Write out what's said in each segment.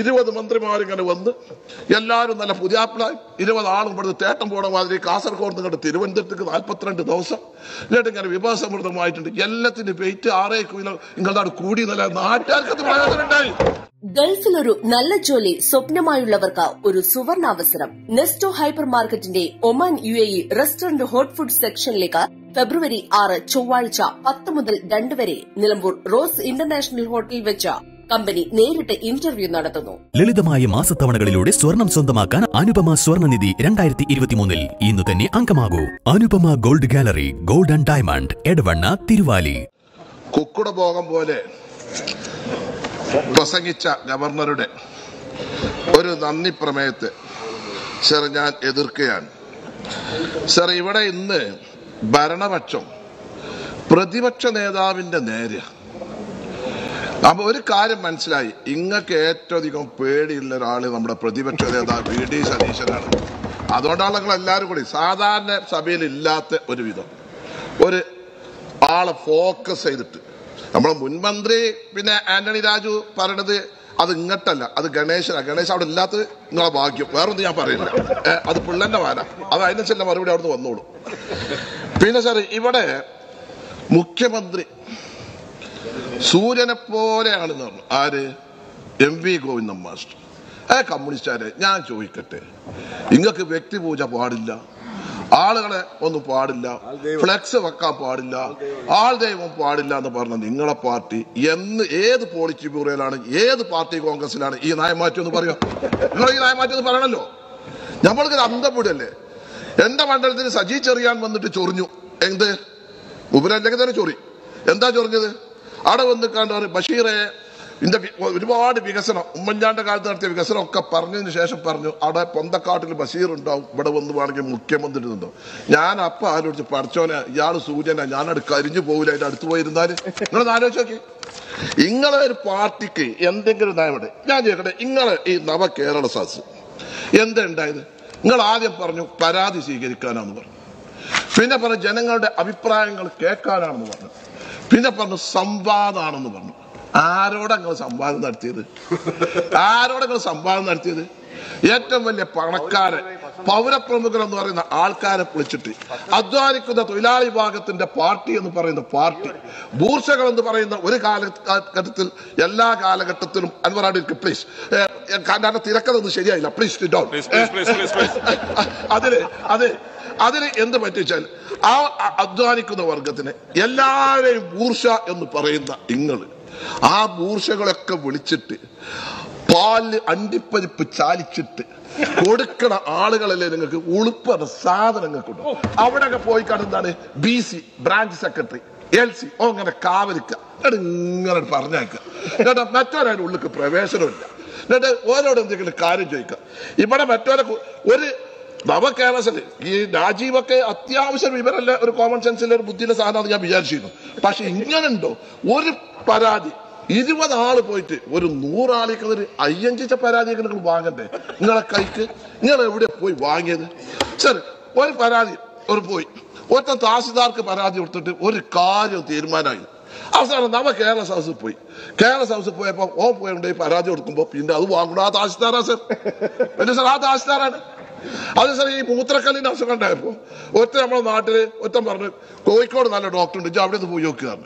ഇരുപത് മന്ത്രിമാരിങ്ങനെ വന്ന് എല്ലാവരും നല്ല പുതിയാപ്പിളായി. ഇരുപത് ആളും ഇവിടുന്ന് തേട്ടം പോണ മാതിരി കാസർഗോഡ് നിങ്ങളുടെ തിരുവനന്തപുരത്തേക്ക് നാൽപ്പത്തിരണ്ട് ദിവസം. എന്നിട്ട് ഇങ്ങനെ വിഭവസമൃദ്ധമായിട്ടുണ്ട്. എല്ലാത്തിന്റെ വെയിറ്റ് ആറേ കിലോ നിങ്ങളുടെ കൂടി നല്ല നാട്ടുകാർക്ക് പ്രയോജനം ഒരു നല്ല ജോലി സ്വപ്നമായുള്ളവർക്ക് ഒരു സുവർണ അവസരം നെസ്റ്റോ ഹൈപ്പർ മാർക്കറ്റിന്റെ Oman U A E restaurant hot food സെക്ഷനിലേക്ക് ഫെബ്രുവരി ആറ് ചൊവ്വാഴ്ച പത്ത് മുതൽ രണ്ട് വരെ നിലമ്പൂർ റോസ് ഇന്റർനാഷണൽ ഹോട്ടലിൽ വെച്ച് കമ്പനി നേരിട്ട് ഇന്റർവ്യൂ നടത്തുന്നു. ലളിതമായ മാസത്തവണകളിലൂടെ സ്വർണം സ്വന്തമാക്കാൻ അനുപമ സ്വർണനിധി രണ്ടായിരത്തി ഇരുപത്തിമൂന്നിൽ ഇന്ന് തന്നെ അംഗമാകൂ. Anupama gold gallery gold and diamond Edavanna Thiruvali. കുക്കുട ഭോഗം പോലെ പ്രസംഗിച്ച ഗവർണറുടെ ഒരു നന്ദി പ്രമേയത്തെ സർ ഞാൻ എതിർക്കുകയാണ്. സർ ഇവിടെ ഇന്ന് ഭരണപക്ഷം പ്രതിപക്ഷ നേതാവിന്റെ നേരെ അപ്പൊ ഒരു കാര്യം മനസ്സിലായി. ഇങ്ങക്ക് ഏറ്റവും അധികം പേടിയുള്ള ഒരാൾ നമ്മുടെ പ്രതിപക്ഷ നേതാവ് വി. ഡി. സതീശനാണ്. അതുകൊണ്ടാണ് നിങ്ങൾ എല്ലാവരും കൂടി സാധാരണ സഭയിൽ ഇല്ലാത്ത ഒരു വിധം ഒരു ആളെ ഫോക്കസ് ചെയ്തിട്ട്. നമ്മുടെ മുൻമന്ത്രി പിന്നെ ആന്റണി രാജു പറയണത് അത് ഇങ്ങട്ടല്ല അത് ഗണേശനാ. ഗണേശ അവിടെ ഇല്ലാത്തത് നിങ്ങളെ ഭാഗ്യം. വേറൊന്നും ഞാൻ പറയുന്നില്ല ഏ, അത് പിള്ളന്റെ വാന. അത് അതിനനുസരിച്ചുള്ള മറുപടി അവിടുന്ന് വന്നോളൂ. പിന്നെ സാർ ഇവിടെ മുഖ്യമന്ത്രി സൂര്യനെ പോലെയാണെന്ന് പറഞ്ഞു. ആര്? M V Govindan master. ഏ കമ്മ്യൂണിസ്റ്റുകാരെ ഞാൻ ചോദിക്കട്ടെ. നിങ്ങൾക്ക് വ്യക്തിപൂജ പാടില്ല. ആളുകളെ ഒന്നും പാടില്ല. ഫ്ലെക്സ് വെക്കാൻ പാടില്ല. ആൾ ദൈവം പാടില്ല എന്ന് പറഞ്ഞ നിങ്ങളെ പാർട്ടി എന്ന് ഏത് പോളിറ്റി ബ്യൂറോയിലാണ് ഏത് പാർട്ടി കോൺഗ്രസിലാണ് ഈ നയമാറ്റം എന്ന് പറയുക നിങ്ങൾ ഈ നയമാറ്റം എന്ന് പറയണല്ലോ. നമ്മൾക്ക് അന്തം എന്റെ മണ്ഡലത്തിൽ സജി ചെറിയാൻ വന്നിട്ട് ചൊറിഞ്ഞു. എന്ത്? ഉപരല്ലെങ്കിൽ തന്നെ ചൊറി. എന്താ ചൊറിഞ്ഞത്? അവിടെ വന്ന് കണ്ടു ബഷീറെ ഇതിന്റെ ഒരുപാട് വികസനം ഉമ്മൻചാണ്ട കാലത്ത് നടത്തിയ വികസനം ഒക്കെ പറഞ്ഞതിന് ശേഷം പറഞ്ഞു അവിടെ പൊന്തക്കാട്ടിൽ ബഷീർ ഉണ്ടാവും ഇവിടെ വന്ന് വേണമെങ്കിൽ മുഖ്യമന്ത്രി ഉണ്ടാവും ഞാൻ അപ്പ ആലോചിച്ച് പഠിച്ചോനെ ഇയാൾ സൂചന ഞാനവിടെ കരിഞ്ഞു പോകില്ല അതിന്റെ അടുത്ത് പോയിരുന്നാൽ നിങ്ങളൊന്ന് ആലോചിച്ച് നോക്കി. ഇങ്ങളെ ഒരു പാർട്ടിക്ക് എന്തെങ്കിലും നയമുണ്ട് ഞാൻ ചോദിക്കട്ടെ ഇങ്ങളെ ഈ നവ കേരള സാസ് എന്തുണ്ടായത് നിങ്ങൾ ആദ്യം പറഞ്ഞു പരാതി സ്വീകരിക്കാനാന്ന് പറഞ്ഞു. പിന്നെ പറഞ്ഞു ജനങ്ങളുടെ അഭിപ്രായങ്ങൾ കേൾക്കാനാണെന്ന് പറഞ്ഞു. പിന്നെ പറഞ്ഞു സംവാദമാണെന്ന് പറഞ്ഞു. ആരോടെ നിങ്ങൾ സംവാദം നടത്തിയത്? ആരോടെ നിങ്ങൾ സംവാദം നടത്തിയത്? ഏറ്റവും വലിയ പണക്കാരെ പൗരപ്രമുഖർ എന്ന് പറയുന്ന ആൾക്കാരെ വിളിച്ചിട്ട് അധ്വാനിക്കുന്ന തൊഴിലാളി വിഭാഗത്തിന്റെ പാർട്ടി എന്ന് പറയുന്ന പാർട്ടി ബൂർഷകൾ എന്ന് പറയുന്ന ഒരു കാലഘട്ടത്തിൽ എല്ലാ കാലഘട്ടത്തിലും അൻവറാടിക്ക് പ്ലീസ് കാരണം തിരക്കതൊന്നും ശരിയായില്ല. പ്ലീസ് ഡൗൺ അതിൽ അത് അതിന് എന്ത് പറ്റിച്ചാൽ ആ അധ്വാനിക്കുന്ന വർഗത്തിന് എല്ലാവരെയും ബൂർഷ എന്ന് പറയുന്ന ഇങ്ങൾ ആ ബൂർഷകളൊക്കെ വിളിച്ചിട്ട് പാൽ അണ്ടിപ്പരിപ്പ് ചാലിച്ചിട്ട് കൊടുക്കണ ആളുകളല്ലേ നിങ്ങൾക്ക് ഉളുപ്പറ അവിടെ അവിടെയൊക്കെ പോയി കണ്ടെന്താണ് B C branch secretary L C ഓ അങ്ങനെ കാവലിക്ക. ഇങ്ങനെ പറഞ്ഞേക്കുക എന്നിട്ട് മറ്റൊരാളുടെ ഉള്ളിക്ക് പ്രവേശനമില്ല. എന്നിട്ട് ഓരോട് എന്തെങ്കിലും കാര്യം ചോദിക്കുക ഇവിടെ മറ്റൊരു ഒരു നവകേരളത്തിൽ ഈ രാജീവൊക്കെ അത്യാവശ്യം വിവരമല്ല ഒരു കോമൺ സെൻസിലെ ഒരു ബുദ്ധിയുടെ സാധനമാണെന്ന് ഞാൻ വിചാരിച്ചിരുന്നു. പക്ഷെ ഇങ്ങനുണ്ടോ? ഒരു പരാതി. ഇരുപത് ആൾ പോയിട്ട് ഒരു നൂറാളിക്ക് ഒരു അയ്യഞ്ചിച്ച പരാതിയൊക്കെ നിങ്ങൾ വാങ്ങണ്ടേ? നിങ്ങളെ കൈക്ക്? നിങ്ങൾ എവിടെ പോയി വാങ്ങിയത്? സർ ഒരു പരാതി ഒരു പോയി. ഒറ്റ താസിദാർക്ക് പരാതി കൊടുത്തിട്ട് ഒരു കാര്യം തീരുമാനമായി. അവസാനം നമ്മ കേരള സൗസിൽ പോയി. കേരള സൗസിൽ പോയപ്പോ ഓ പോയി പരാതി കൊടുക്കുമ്പോ പിന്നെ അത് വാങ്ങണം ആ താസിദാറാ സർ. പിന്നെ സർ ആ തഹസിൽദാറാണ് അത് സാർ ഈ മൂത്രക്കല്ലിന്റെ അസുഖം ഉണ്ടായപ്പോ ഒറ്റ നമ്മുടെ നാട്ടിൽ ഒറ്റ പറഞ്ഞു കോഴിക്കോട് നല്ല ഡോക്ടർ ഉണ്ട് അവിടെ നിന്ന് പോയി നോക്കുകയാണ്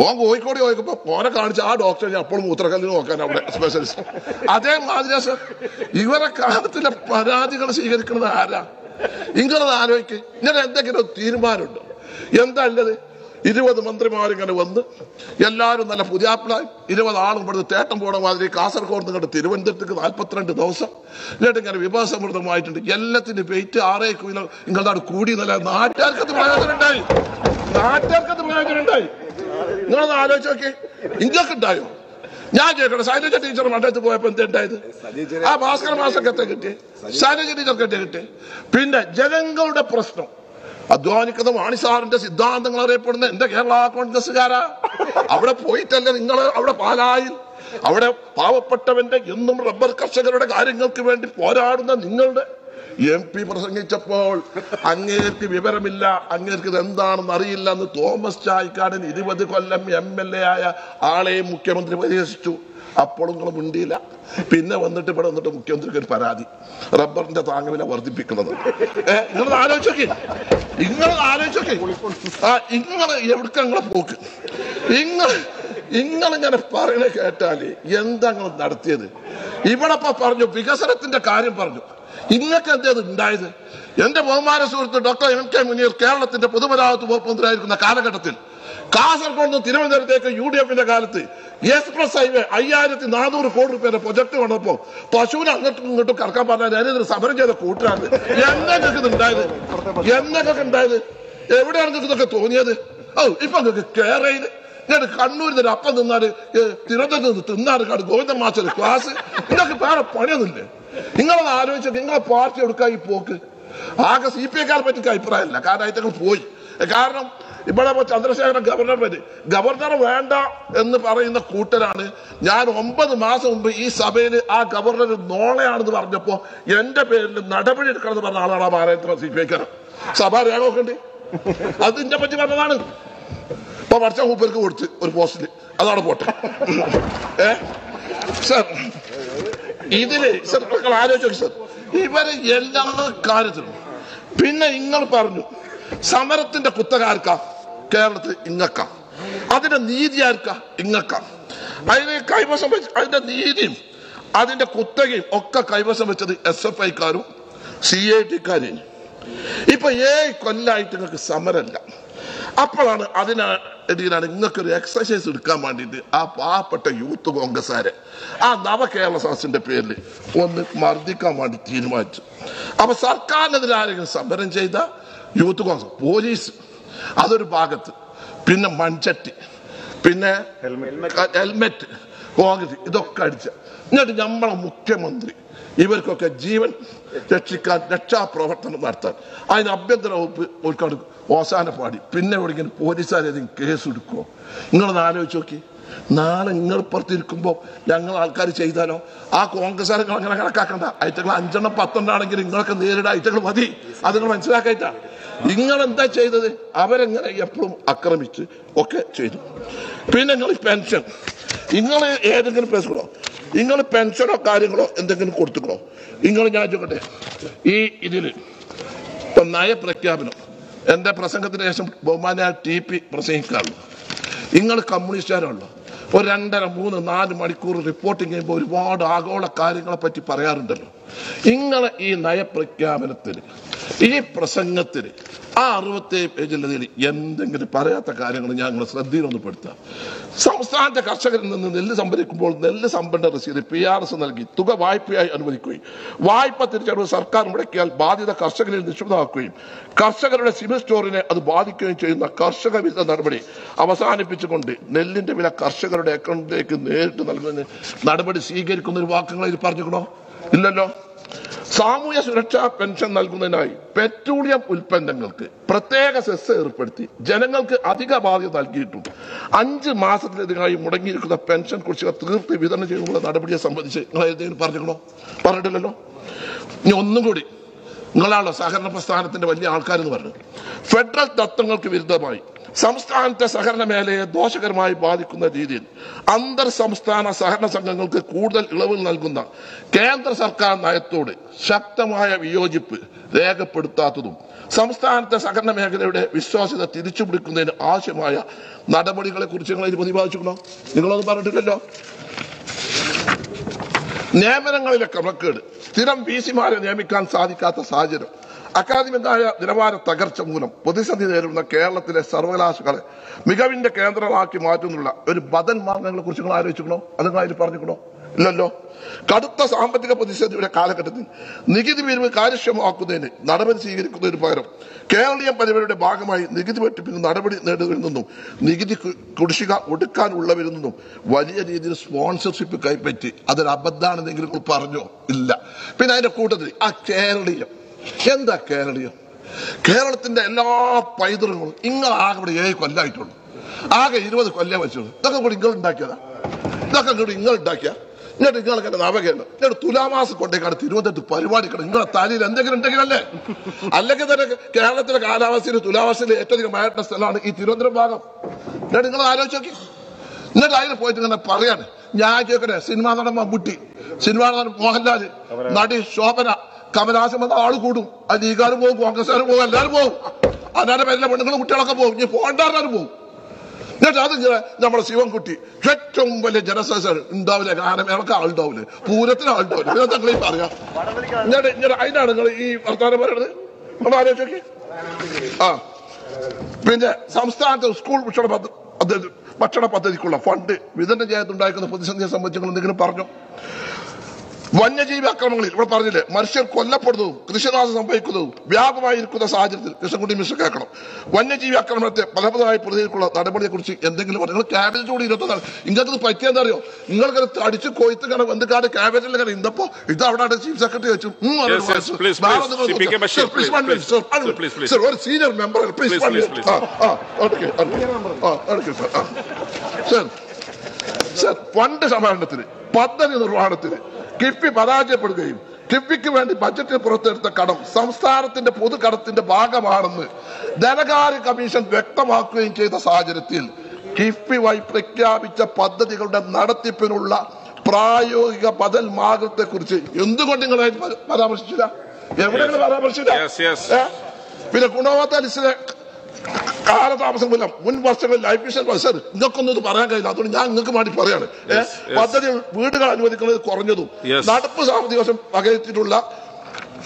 ഓൻ കോഴിക്കോട് ചോദിക്കുമ്പോ ഓനെ കാണിച്ച ആ ഡോക്ടർ ഞാൻ അപ്പോഴും മൂത്രക്കല്ലിന് നോക്കാൻ അവിടെ സ്പെഷ്യലിസ്റ്റ് അതേമാതിരി സാർ ഇവരെ കാലത്തിലെ പരാതികൾ സ്വീകരിക്കുന്നത് ആരാ? ഇങ്ങനെ ആലോചിക്കുക ഇങ്ങനെ എന്തെങ്കിലും തീരുമാനമുണ്ടോ? എന്താ ഉള്ളത് ഇരുപത് മന്ത്രിമാരിങ്ങനെ വന്ന് എല്ലാവരും നല്ല പുതിയാപ്പിളായി. ഇരുപത് ആളും ഇവിടുന്ന് തേട്ടം പോണ മാതിരി കാസർഗോഡ് നിങ്ങളുടെ തിരുവനന്തപുരത്തേക്ക് നാൽപ്പത്തിരണ്ട് ദിവസം. എന്നിട്ട് ഇങ്ങനെ വിഭവസമൃദ്ധമായിട്ടുണ്ട്. എല്ലാത്തിന്റെ വെയിറ്റ് ആറേ കിലോ നിങ്ങളുടെ കൂടി നല്ല നാട്ടുകാർക്കത് പ്രയോജനമുണ്ടായി. നാട്ടുകാർക്കത് പ്രയോജനമുണ്ടായി. നിങ്ങളത് ആലോചിച്ച് നോക്കി. നിങ്ങൾക്ക് ഉണ്ടായോ? ഞാൻ കേട്ടോ ശൈലജ ടീച്ചർ മണ്ഡലത്തിൽ പോയപ്പോ എന്താ ഉണ്ടായത്? ആ ഭാസ്കർ മാസം എത്ര കിട്ടി ടീച്ചർ എത്ര കിട്ടി പിന്നെ ജനങ്ങളുടെ പ്രശ്നം. അധ്വാനിക്കുന്ന മാണിസാറിന്റെ സിദ്ധാന്തങ്ങൾ അറിയപ്പെടുന്ന എന്റെ കേരള കോൺഗ്രസ്സുകാരാ. അവിടെ പോയിട്ടല്ലേ നിങ്ങൾ അവിടെ പാലായിൽ? അവിടെ പാവപ്പെട്ടവന്റെ എന്നും റബ്ബർ കർഷകരുടെ കാര്യങ്ങൾക്ക് വേണ്ടി പോരാടുന്ന നിങ്ങളുടെ എം പി പ്രസംഗിച്ചപ്പോൾ അങ്ങേർക്ക് വിവരമില്ല അങ്ങേർക്ക് ഇത് എന്താണെന്ന് അറിയില്ല എന്ന് തോമസ് ചായ്ക്കാടൻ ഇരുപത് കൊല്ലം എം എൽ എ ആയ ആളെയും മുഖ്യമന്ത്രി പരിഹസിച്ചു അപ്പോഴും നിങ്ങൾ മിണ്ടിയില്ല. പിന്നെ വന്നിട്ട് ഇവിടെ വന്നിട്ട് മുഖ്യമന്ത്രിക്ക് ഒരു പരാതി. റബ്ബറിന്റെ താങ്ങുവില വർദ്ധിപ്പിക്കുന്നത്. നിങ്ങൾ ആലോചിച്ചോക്കെ നിങ്ങൾ ആലോചിച്ചോക്കെ ആ നിങ്ങൾ എവിടേക്ക് നിങ്ങളെ പോക്ക്? നിങ്ങൾ നിങ്ങളിങ്ങനെ പറയണ കേട്ടാൽ എന്താ നിങ്ങൾ നടത്തിയത്? ഇവിടെ പറഞ്ഞു വികസനത്തിന്റെ കാര്യം പറഞ്ഞു. ഇങ്ങക്ക് എന്തേത് ഉണ്ടായത്? എന്റെ ബഹുമാന സുഹൃത്ത് ഡോക്ടർ എം കെ മുനീർ കേരളത്തിന്റെ പൊതുമരാമത്ത് വകുപ്പ് മന്ത്രിയായിരിക്കുന്ന കാലഘട്ടത്തിൽ കാസർഗോഡ് നിന്ന് തിരുവനന്തപുരത്തേക്ക് യു ഡി എഫിന്റെ കാലത്ത് എക്സ്പ്രസ് ഹൈവേ അയ്യായിരത്തി നാനൂറ് കോടി രൂപയുടെ പ്രൊജക്ട് വന്നപ്പോ പശുവിനെ അങ്ങോട്ടും ഇങ്ങോട്ടും കറക്കാൻ പറഞ്ഞാൽ ഞാനിതൊരു സമരം ചെയ്ത കൂട്ടാണ് എന്നൊക്കെ ഉണ്ടായത്? എന്നൊക്കെ ഉണ്ടായത്? എവിടെയാണ് നിങ്ങൾക്ക് ഇതൊക്കെ തോന്നിയത്? ഓ ഇപ്പൊ നിങ്ങൾക്ക് കേരളയിൽ ഞാൻ കണ്ണൂരിൽ നിന്ന് അപ്പം തിന്നാൽ ഏ, തിരുവനന്തപുരത്ത് നിന്ന് തിന്നാറ് കാട് ഗോവിന്ദ മാസ്റ്റർ ക്ലാസ് നിങ്ങൾക്ക് വേറെ പണിയൊന്നുമില്ലേ. നിങ്ങളത് ആലോചിച്ചത് നിങ്ങളെ പാർട്ടി എടുക്കാൻ ഈ പോക്ക് ആകെ സി പി ഐക്കാരെ പറ്റി അഭിപ്രായമല്ല. കാരണം അതിൽ പോയി. കാരണം ഇവിടെ ചന്ദ്രശേഖരൻ ഗവർണർ പറ്റി ഗവർണർ വേണ്ട എന്ന് പറയുന്ന കൂട്ടരാണ്. ഞാൻ ഒമ്പത് മാസം മുമ്പ് ഈ സഭയിൽ ആ ഗവർണർ നോളയാണെന്ന് പറഞ്ഞപ്പോ എന്റെ പേരിൽ നടപടി എടുക്കണമെന്ന് പറഞ്ഞ ആളാണ് ആ ഭാരതത്തിലെ സി പി ഐക്കാരൻ സഭാ രേഖ നോക്കണ്ടേ. അത് ഇതിനെ പറ്റി പറഞ്ഞതാണ്. ഇപ്പൊ പഠിച്ച മൂപ്പർക്ക് കൊടുത്ത് ഒരു പോസ്റ്റിൽ അതാണ് പോട്ടെ. ഏ? സർ ഇതിൽ സർ മക്കൾ ആലോചിച്ചു സർ. ഇവർ എല്ലാ കാര്യത്തിലും പിന്നെ നിങ്ങൾ പറഞ്ഞു സമരത്തിന്റെ കുത്തകാർക്ക കേരളത്തിൽ ഇങ്ങക്ക. അതിന്റെ നീതി ആർക്ക? ഇങ്ങക്ക. അതിന് കൈവശം വെച്ച് അതിന്റെ നീതിയും അതിന്റെ കുത്തകയും ഒക്കെ കൈവശം വെച്ചത് എസ് എഫ് ഐക്കാരും സി ഐ ടിക്കാരും ഇപ്പൊ ഏഴ് കൊല്ലായിട്ട് നിങ്ങൾക്ക് സമരമല്ല അപ്പോഴാണ് അതിനിടയിലാണ് ഒരു എക്സസൈസ് എടുക്കാൻ വേണ്ടിയിട്ട് ആ പാവപ്പെട്ട യൂത്ത് കോൺഗ്രസ്സുകാരെ. ആ നവ കേരള സദസ്സിന്റെ പേരിൽ ഒന്ന് മർദ്ദിക്കാൻ വേണ്ടി തീരുമാനിച്ചു. അപ്പൊ സർക്കാരിനെതിരെ ആരെങ്കിലും സമരം ചെയ്ത യൂത്ത് കോൺഗ്രസ് പോലീസ് അതൊരു ഭാഗത്ത്. പിന്നെ മൺചട്ടി പിന്നെ ഹെൽമെറ്റ് കോൺഗ്രസ് ഇതൊക്കെ അടിച്ച. എന്നിട്ട് നമ്മളെ മുഖ്യമന്ത്രി ഇവർക്കൊക്കെ ജീവൻ രക്ഷിക്കാൻ രക്ഷാപ്രവർത്തനം നടത്താൻ. അതിന് ആഭ്യന്തര വകുപ്പ് ഓർക്കാട് ഓസാന പാടി പിന്നെ എവിടെയെങ്കിലും പോലീസുകാരേതെങ്കിലും കേസ് എടുക്കുമോ നിങ്ങളൊന്ന് ആലോചിച്ച് നോക്കി. നാളെ നിങ്ങൾ പുറത്തിരിക്കുമ്പോൾ ഞങ്ങൾ ആൾക്കാർ ചെയ്താലോ? ആ കോൺഗ്രസ് നിങ്ങൾ അങ്ങനെ കണക്കാക്കണ്ട. അയറ്റങ്ങൾ അഞ്ചെണ്ണം പത്തെണ്ണം ആണെങ്കിൽ നിങ്ങളൊക്കെ നേരിടാൻ അയറ്റങ്ങൾ മതി. അത് നിങ്ങൾ മനസ്സിലാക്കായിട്ടാ. നിങ്ങൾ എന്താ ചെയ്തത്? അവരെങ്ങനെ എപ്പോഴും ആക്രമിച്ച് ഒക്കെ ചെയ്തു. പിന്നെ നിങ്ങൾ പെൻഷൻ. നിങ്ങൾ ഏതെങ്കിലും പേസുകളോ നിങ്ങൾ പെൻഷനോ കാര്യങ്ങളോ എന്തെങ്കിലും കൊടുത്തുക്കണോ? നിങ്ങൾ ഞാൻ ചോദിക്കട്ടെ? ഈ ഇതിൽ നയപ്രഖ്യാപനം. എന്റെ പ്രസംഗത്തിന് ശേഷം ബഹുമാന ടി പി പ്രസംഗിക്കാറുള്ളൂ നിങ്ങൾ കമ്മ്യൂണിസ്റ്റുകാരുള്ളൂ ഒരു രണ്ടര മൂന്ന് നാല് മണിക്കൂർ റിപ്പോർട്ടിംഗ് ചെയ്യുമ്പോൾ ഒരുപാട് ആഗോള കാര്യങ്ങളെ പറ്റി പറയാറുണ്ടല്ലോ. നിങ്ങളെ ഈ നയപ്രഖ്യാപനത്തിൽ ഈ പ്രസംഗത്തിൽ ആ അറുപത്തേഴ് പേജിലതിൽ എന്തെങ്കിലും പറയാത്ത കാര്യങ്ങൾ ഞാൻ നിങ്ങളെ ശ്രദ്ധയിലൊന്ന് പെടുത്താം. സംസ്ഥാനത്തെ കർഷകരിൽ നിന്ന് നെല്ല് സംഭരിക്കുമ്പോൾ നെല്ല് സംഭരണ രസീത് പി ആർ എസ് നൽകി തുക വായ്പയായി അനുവദിക്കുകയും വായ്പ തിരിച്ചടവ് സർക്കാർ മുടക്കിയാൽ ബാധ്യത കർഷകരിൽ നിക്ഷിപ്തമാക്കുകയും കർഷകരുടെ സിമി സ്റ്റോറിനെ അത് ബാധിക്കുകയും ചെയ്യുന്ന കർഷക വിരുദ്ധ നടപടി അവസാനിപ്പിച്ചുകൊണ്ട് നെല്ലിന്റെ വില കർഷകരുടെ അക്കൗണ്ടിലേക്ക് നേരിട്ട് നൽകുന്നതിന് നടപടി സ്വീകരിക്കുന്ന ഒരു വാക്കുകൾ ഇത് പറഞ്ഞിക്കണോ ഇല്ലല്ലോ? സാമൂഹ്യ സുരക്ഷാ പെൻഷൻ നൽകുന്നതിനായി പെട്രോളിയം ഉൽപ്പന്നങ്ങൾക്ക് പ്രത്യേക സെസ് ഏർപ്പെടുത്തി ജനങ്ങൾക്ക് അധിക ബാധ്യത നൽകിയിട്ടുണ്ട് അഞ്ച് മാസത്തിലധികമായി മുടങ്ങിയിരിക്കുന്ന പെൻഷൻ കുറിച്ച് തീർത്ത് വിതരണം ചെയ്യുന്ന നടപടിയെ സംബന്ധിച്ച് നിങ്ങൾ എന്തെങ്കിലും പറഞ്ഞിക്കണോ പറഞ്ഞിട്ടില്ലല്ലോ? ഇനി ഒന്നും കൂടി നിങ്ങളാണല്ലോ സഹകരണ പ്രസ്ഥാനത്തിന്റെ വലിയ ആൾക്കാരെന്ന് പറഞ്ഞു ഫെഡറൽ തത്വങ്ങൾക്ക് വിരുദ്ധമായി സംസ്ഥാനത്തെ സഹകരണ മേഖലയെ ദോഷകരമായി ബാധിക്കുന്ന രീതിയിൽ അന്തർ സംസ്ഥാന സഹകരണ സംഘങ്ങൾക്ക് കൂടുതൽ ഇളവ് നൽകുന്ന കേന്ദ്ര സർക്കാർ നയത്തോട് ശക്തമായ വിയോജിപ്പ് രേഖപ്പെടുത്താത്തതും സംസ്ഥാനത്തെ സഹകരണ മേഖലയുടെ വിശ്വാസ്യത തിരിച്ചുപിടിക്കുന്നതിന് ആവശ്യമായ നടപടികളെ കുറിച്ച് നിങ്ങൾ ഇത് പ്രതിപാദിച്ചിട്ടുണ്ടോ നിങ്ങളൊന്നും പറഞ്ഞിട്ടില്ലല്ലോ? നിയമനങ്ങളിലെ ക്രമക്കേട് സ്ഥിരം വി സിമാരെ നിയമിക്കാൻ സാധിക്കാത്ത സാഹചര്യം. അക്കാദമികമായ നിലവാര തകർച്ച മൂലം പ്രതിസന്ധി നേരിടുന്ന കേരളത്തിലെ സർവകലാശാല മികവിന്റെ കേന്ദ്രമാക്കി മാറ്റുന്നുള്ള ഒരു ബദൽ മാർഗങ്ങളെ കുറിച്ച് നിങ്ങൾ ആലോചിക്കണോ അത് നിങ്ങൾ പറഞ്ഞിക്കണോ ഇല്ലല്ലോ. കടുത്ത സാമ്പത്തിക പ്രതിസന്ധിയുടെ കാലഘട്ടത്തിൽ നികുതി പിരിവ് കാര്യക്ഷമമാക്കുന്നതിന് നടപടി സ്വീകരിക്കുന്നതിന് പകരം കേരളീയ പരിപാടിയുടെ ഭാഗമായി നികുതി വെട്ടിപ്പിന് നടപടി നേടുകയിൽ നിന്നും നികുതി കുടിശ്ശിക ഒടുക്കാനുള്ളവരിൽ നിന്നും വലിയ രീതിയിൽ സ്പോൺസർഷിപ്പ് കൈപ്പറ്റി അതൊരു അബദ്ധാണെന്നെങ്കിലും പറഞ്ഞോ? ഇല്ല. പിന്നെ അതിന്റെ കൂട്ടത്തിൽ ആ കേരളീയം എന്താ കേരളീയം? കേരളത്തിന്റെ എല്ലാ പൈതൃകങ്ങളും നിങ്ങൾ ആകെ ഇവിടെ ഏഴ് കൊല്ലായിട്ടുണ്ട് ആകെ ഇരുപത് കൊല്ലം വെച്ചുള്ളൂ. ഇതൊക്കെ കൂടി നിങ്ങൾ ഉണ്ടാക്കിയതാ ഇതൊക്കെ കൂടി നിങ്ങൾ ഉണ്ടാക്കിയ എന്നിട്ട് നിങ്ങൾക്ക് എന്റെ നവകേണ്ട എന്നിട്ട് തുലാമാസം കൊണ്ടേക്കാണ് തിരുവനന്തപുരത്ത് പരിപാടി കിടക്കും നിങ്ങളുടെ തലയിൽ എന്തെങ്കിലും ഉണ്ടെങ്കിലല്ലേ അല്ലെങ്കിൽ തന്നെ കേരളത്തിലെ കാലാവസ്ഥയിൽ തുലാമാസത്തിൽ ഏറ്റവും അധികം മഴ സ്ഥലമാണ് ഈ തിരുവനന്തപുരം ഭാഗം. എന്നിട്ട് നിങ്ങൾ ആലോചിച്ച് നോക്കി. എന്നിട്ട് അതിൽ പോയിട്ട് ഇങ്ങനെ പറയാണ്. ഞാൻ കേൾക്കട്ടെ സിനിമാ നടൻ മമ്മൂട്ടി സിനിമാ നടൻ മോഹൻലാൽ നടി ശോഭന കമലഹാസൻ വന്ന ആൾ കൂടും. അത് പോകും കോൺഗ്രസ്സുകാരും പോകും എല്ലാവരും പോകും. അല്ലാതെ പേരിലെ പെണ്ണുങ്ങളും കുട്ടികളൊക്കെ പോകും. ഇനി പോകണ്ടാരും പോകും. എന്നിട്ട് അത് നമ്മുടെ ശിവൻകുട്ടി ഏറ്റവും വലിയ ജനസംഖ്യ ഉണ്ടാവില്ല? ഗാനമേളക്ക് ആളുണ്ടാവില്ല? പൂരത്തിന് ആളുണ്ടാവില്ല? പിന്നെ തങ്ങളീ പറയാം എന്നിട്ട് ഇങ്ങനെ അതിനാണ് നിങ്ങൾ ഈ വർത്തമാനം പറയണത് നമ്മൾ ആലോചിച്ചോക്കെ ആ. പിന്നെ സംസ്ഥാനത്തെ സ്കൂൾ ഭക്ഷണ പദ്ധതി ഭക്ഷണ പദ്ധതിക്കുള്ള ഫണ്ട് വിതരണം ചെയ്യാത്തുണ്ടായിരിക്കുന്ന പ്രതിസന്ധിയെ സംബന്ധിച്ച് എന്തെങ്കിലും പറഞ്ഞു? വന്യജീവി അക്രമങ്ങളിൽ ഇവിടെ പറഞ്ഞില്ലേ മനുഷ്യർ കൊല്ലപ്പെടുന്നതും കൃഷിനാശം സംഭവിക്കുന്നതും വ്യാപകമായിരിക്കുന്ന സാഹചര്യത്തിൽ കൃഷ്ണൻകുട്ടി മിശ്ര കേൾക്കണം. വന്യജീവി ആക്രമണത്തെ ഫലപ്രദമായി പ്രതികരിക്കുള്ള നടപടിയെ കുറിച്ച് എന്തെങ്കിലും പറഞ്ഞു നിങ്ങൾ ക്യാബിനറ്റ് കൂടി ഇരുപത്തൊന്നാണ് നിങ്ങൾക്ക് പറ്റിയെന്താ അറിയോ? നിങ്ങൾക്ക് അടിച്ച് കൊയ്ത്ത് കണ കാട് ക്യാബിനറ്റിൽ കണ ഇന്നപ്പോ ഇത് അവിടെ ചീഫ് സെക്രട്ടറി വെച്ചു. ഒരു senior member please sir fund സമാഹരണത്തിന് പദ്ധതി നിർവഹണത്തിന് കിഫ്ബി പരാജയപ്പെടുകയും കിഫ്ബിക്ക് വേണ്ടി ബജറ്റിൽ പുറത്തെടുത്ത കടം സംസ്ഥാനത്തിന്റെ പൊതുകടത്തിന്റെ ഭാഗമാണെന്ന് ധനകാര്യ കമ്മീഷൻ വ്യക്തമാക്കുകയും ചെയ്ത സാഹചര്യത്തിൽ കിഫ്ബി വഴി പ്രഖ്യാപിച്ച പദ്ധതികളുടെ നടത്തിപ്പിനുള്ള പ്രായോഗിക ബദൽ മാർഗത്തെ കുറിച്ച് എന്തുകൊണ്ട് നിങ്ങൾ പരാമർശിച്ചില്ല? എവിടെ നിങ്ങൾ പരാമർശിച്ചില്ല? പിന്നെ ഗുണവത്ത ലിസ്റ്റിലെ കാലതാമസം മൂലം മുൻ വർഷങ്ങളിൽ ലൈഫ് മിഷൻ സർ നിങ്ങൾക്കൊന്നും ഇത് പറയാൻ കഴിയില്ല അതുകൊണ്ട് ഞാൻ നിങ്ങൾക്ക് വേണ്ടി പറയാണ്. പദ്ധതി വീടുകൾ അനുവദിക്കുന്നത് കുറഞ്ഞതും. നടപ്പ് സാമ്പത്തിക വർഷം വകയിരുത്തിയിട്ടുള്ള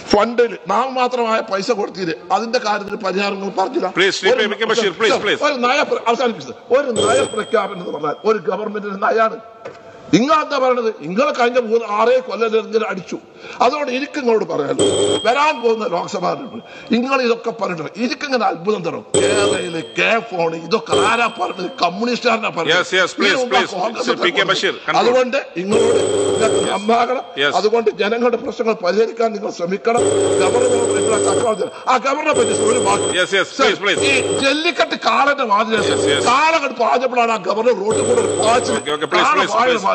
ഫണ്ടിൽ നാം മാത്രമായ പൈസ കൊടുത്തിട്ട് അതിന്റെ കാര്യത്തിൽ പരിഹാരങ്ങൾ പറഞ്ഞില്ല ഒരു- നയ അവസാനിപ്പിച്ചത്. ഒരു നയ പ്രഖ്യാപനം എന്ന് പറഞ്ഞാൽ ഒരു ഗവൺമെന്റിന്റെ നയാണ് നിങ്ങൾ എന്താ പറയണത്? നിങ്ങളെ കഴിഞ്ഞ മൂന്ന് ആറേ കൊല്ലം ഇങ്ങനെ അടിച്ചു. അതോടെ എനിക്ക് നിങ്ങളോട് പറയാലോ വരാൻ പോകുന്ന ലോക്സഭാ നിങ്ങൾ ഇതൊക്കെ പറഞ്ഞിട്ട് എനിക്കിങ്ങനെ അത്ഭുതം തരും. കേരളയിൽ കെ ഫോൺ ഇതൊക്കെ ആരാ പറഞ്ഞത്? കമ്മ്യൂണിസ്റ്റുകാരനാ പറഞ്ഞത്. അതുകൊണ്ട് നിങ്ങളോട് നിങ്ങൾക്ക് അതുകൊണ്ട് ജനങ്ങളുടെ പ്രശ്നങ്ങൾ പരിഹരിക്കാൻ നിങ്ങൾ ശ്രമിക്കണം. ഗവർണറോട് ആ ഗവർണറെ പറ്റി ഒരു വാക്ക്. ഈ ജല്ലിക്കട്ട് കാളന്റെ മാതിരി. കാളകട്ട് പാഞ്ഞപ്പോഴാണ് ആ ഗവർണർ റോഡിൽ കൂടെ ഒരു